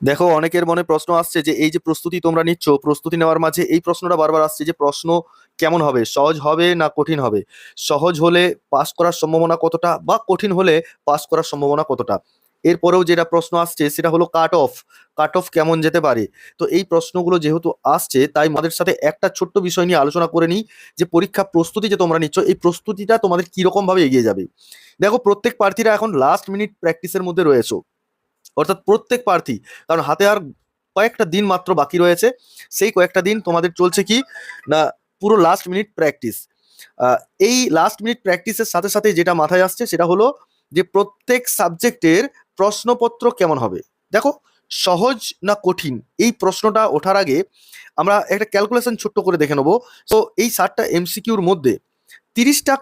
দেখো, অনেকের মনে প্রশ্ন আসছে যে, এই যে প্রস্তুতি তোমরা নিচ্ছ, প্রস্তুতি নেওয়ার মাঝে এই প্রশ্নটা বারবার আসছে যে, প্রশ্ন কেমন হবে? সহজ হবে না কঠিন হবে? সহজ হলে পাস করার সম্ভাবনা কতটা বা কঠিন হলে পাস করার সম্ভাবনা কতটা? এরপরেও যেটা প্রশ্ন আসছে সেটা হলো কাট অফ। কাট অফ কেমন যেতে পারে? তো এই প্রশ্নগুলো যেহেতু আসছে, তাই আমাদের সাথে একটা ছোট্ট বিষয় নিয়ে আলোচনা করে নিই যে, পরীক্ষা প্রস্তুতি যে তোমরা নিচ্ছ, এই প্রস্তুতিটা তোমাদের কীরকম ভাবে এগিয়ে যাবে? দেখো, প্রত্যেক প্রার্থীরা এখন লাস্ট মিনিট প্র্যাকটিসের মধ্যে রয়েছে। অর্থাৎ প্রত্যেক প্রার্থী, কারণ হাতে আর কয়েকটা দিন মাত্র বাকি রয়েছে, সেই কয়েকটা দিন তোমাদের চলছে কি না পুরো লাস্ট মিনিট প্র্যাকটিস এই লাস্ট মিনিট প্র্যাকটিসের সাথে সাথে যেটা মাথায় আসছে সেটা হলো যে প্রত্যেক সাবজেক্টের প্রশ্নপত্র কেমন হবে? দেখো, সহজ না কঠিন? এই প্রশ্নটা ওঠার আগে আমরা একটা ক্যালকুলেশন ছোট্ট করে দেখে নেব। তো এই ষাটটা এমসিকিউর মধ্যে তিরিশটা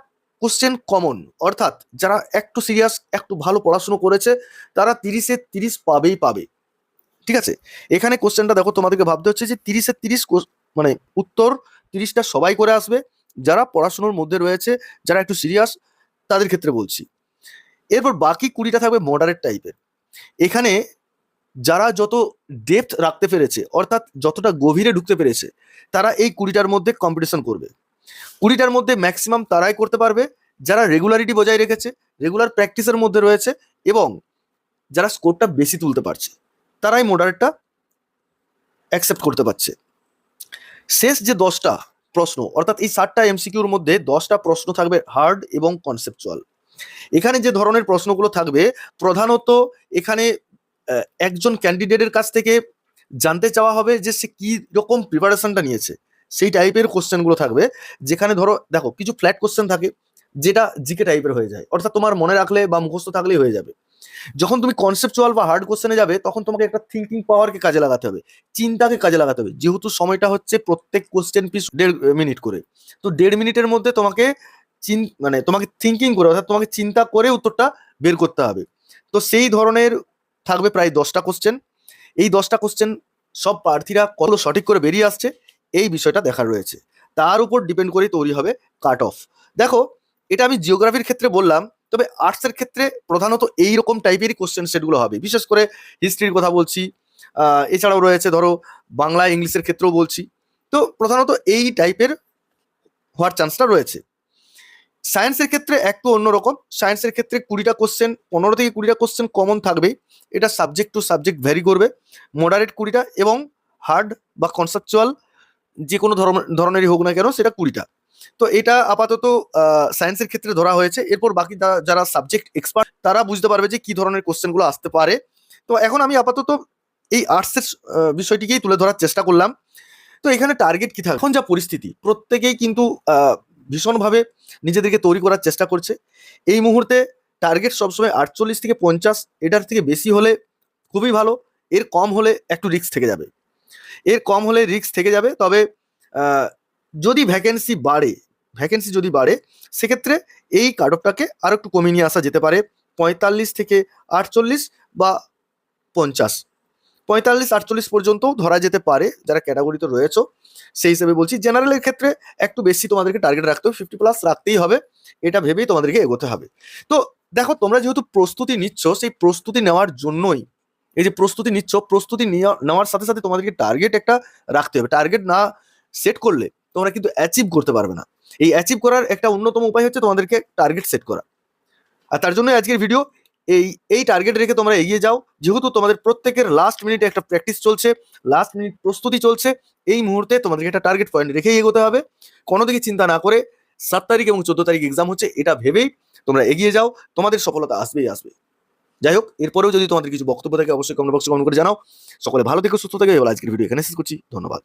কোশ্চেন কমন অর্থাৎ যারা একটু সিরিয়াস একটু ভালো পড়াশুনো করেছে, তারা তিরিশে তিরিশ পাবেই পাবে। ঠিক আছে? এখানে কোশ্চেনটা দেখো, তোমাদেরকে ভাবতে হচ্ছে যে তিরিশে তিরিশ মানে উত্তর তিরিশটা সবাই করে আসবে। যারা পড়াশুনোর মধ্যে রয়েছে, যারা একটু সিরিয়াস তাদের ক্ষেত্রে বলছি। এরপর বাকি কুড়িটা থাকবে মডারেট টাইপের এখানে যারা যত ডেপথ রাখতে পেরেছে, অর্থাৎ যতটা গভীরে ঢুকতে পেরেছে, তারা এই কুড়িটার মধ্যে কম্পিটিশন করবে। কুড়িটার মধ্যে ম্যাক্সিমাম তারাই করতে পারবে, যারা রেগুলারিটি বজায় রেখেছে রেগুলার প্র্যাকটিসের মধ্যে রয়েছে এবং যারা স্কোরটা বেশি তুলতে পারছে, তারাই মডারেটটা অ্যাকসেপ্ট করতে পারছে। শেষ যে দশটা প্রশ্ন, অর্থাৎ এই ষাটটা এমসিকিউর মধ্যে দশটা প্রশ্ন থাকবে হার্ড এবং কনসেপচুয়াল এখানে যে ধরনের প্রশ্নগুলো থাকবে, প্রধানত এখানে একজন ক্যান্ডিডেটের কাছ থেকে জানতে চাওয়া হবে যে সে কি রকম প্রিপারেশনটা নিয়েছে। সেই টাইপের কোশ্চেনগুলো থাকবে, যেখানে ধরো, দেখো, কিছু ফ্ল্যাট কোশ্চেন থাকে, যেটা জিকে টাইপের হয়ে যায়। অর্থাৎ তোমার মনে রাখলে বা মুখস্থ থাকলেই হয়ে যাবে। যখন তুমি কনসেপচুয়াল বা হার্ড কোশ্চেনে যাবে, তখন তোমাকে একটা থিঙ্কিং পাওয়ারকে কাজে লাগাতে হবে, চিন্তাকে কাজে লাগাতে হবে। যেহেতু সময়টা হচ্ছে প্রত্যেক কোশ্চেন পিস দেড় মিনিট করে। তো দেড় মিনিটের মধ্যে তোমাকে চিন মানে তোমাকে থিঙ্কিং করে, অর্থাৎ তোমাকে চিন্তা করে উত্তরটা বের করতে হবে। তো সেই ধরনের থাকবে প্রায় দশটা কোশ্চেন এই দশটা কোশ্চেন সব প্রার্থীরা কত সঠিক করে বেরিয়ে আসছে এই বিষয়টা দেখার রয়েছে। তার উপর ডিপেন্ড করেই তৈরি হবে কাট অফ দেখো, এটা আমি জিওগ্রাফির ক্ষেত্রে বললাম, তবে আর্টসের ক্ষেত্রে প্রধানত এই রকম টাইপেরই কোশ্চেন সেটগুলো হবে। বিশেষ করে হিস্ট্রির কথা বলছি এছাড়াও রয়েছে ধরো বাংলা ইংলিশের ক্ষেত্রেও বলছি। তো প্রধানত এই টাইপের হওয়ার চান্সটা রয়েছে। সায়েন্সের ক্ষেত্রে একটু অন্যরকম সায়েন্সের ক্ষেত্রে কুড়িটা কোশ্চেন পনেরো থেকে কুড়িটা কোশ্চেন কমন থাকবে এটা সাবজেক্ট টু সাবজেক্ট ভ্যারি করবে। মডারেট কুড়িটা এবং হার্ড বা কনসেপচুয়াল যে কোনো ধরন- ধরনেরই হোক না কেন সেটা কুড়িটা। তো এটা আপাতত সায়েন্সের ক্ষেত্রে ধরা হয়েছে। এরপর বাকি যারা সাবজেক্ট এক্সপার্ট তারা বুঝতে পারবে যে কি ধরনের কোশ্চেনগুলো আসতে পারে। তো এখন আমি আপাতত এই আর্টসের বিষয়টিকেই তুলে ধরার চেষ্টা করলাম। তো এখানে টার্গেট কি থাকে? এখন যা পরিস্থিতি, প্রত্যেকেই কিন্তু ভীষণভাবে নিজেদেরকে তৈরি করার চেষ্টা করছে। এই মুহূর্তে টার্গেট সবসময় আটচল্লিশ থেকে পঞ্চাশ, এটার থেকে বেশি হলে খুবই ভালো। এর কম হলে একটু রিস্ক থেকে যাবে। এর কম হলে রিস্ক থেকে যাবে। তবে যদি ভ্যাকেন্সি বাড়ে ভ্যাকেন্সি যদি বাড়ে, সেক্ষেত্রে এই কাটঅফটাকে আর একটু কমিয়ে নিয়ে আসা যেতে পারে। পঁয়তাল্লিশ থেকে আটচল্লিশ বা পঞ্চাশ। পঁয়তাল্লিশ, আটচল্লিশ পর্যন্ত ধরা যেতে পারে, যারা ক্যাটাগরিতে রয়েছে। সেই হিসেবে বলছি জেনারেলের ক্ষেত্রে একটু বেশি তোমাদেরকে টার্গেট রাখতে হবে ফিফটি প্লাস রাখতেই হবে। এটা ভেবেই তোমাদেরকে এগোতে হবে। তো দেখো, তোমরা যেহেতু প্রস্তুতি নিচ্ছ, সেই প্রস্তুতি নেওয়ার জন্যই এই যে প্রস্তুতি নিচ্ছ, প্রস্তুতি নেওয়া- নেওয়ার সাথে সাথে তোমাদেরকে টার্গেট একটা রাখতে হবে। টার্গেট না সেট করলে তোমরা কিন্তু অ্যাচিভ করতে পারবে না। এই অ্যাচিভ করার একটা অন্যতম উপায় হচ্ছে তোমাদেরকে টার্গেট সেট করা। আর তার জন্য আজকের ভিডিও এই এই টার্গেট রেখে তোমরা এগিয়ে যাও। যেহেতু তোমাদের প্রত্যেকের লাস্ট মিনিটে একটা প্র্যাকটিস চলছে লাস্ট মিনিট প্রস্তুতি চলছে, এই মুহূর্তে তোমাদেরকে একটা টার্গেট পয়েন্ট রেখেই এগোতে হবে। কোনো দিকে চিন্তা না করে সাত তারিখ এবং চোদ্দ তারিখ এক্সাম হচ্ছে, এটা ভেবেই তোমরা এগিয়ে যাও। তোমাদের সফলতা আসবেই আসবে যাই হোক এরপরেও যদি তোমাদের কিছু বক্তব্য থাকে, অবশ্যই কমেন্ট বক্সে কমেন্ট করে জানাও। সকলে ভালো থেকে, সুস্থ থাকে আজকের ভিডিও এখানে শেষ করছি। ধন্যবাদ।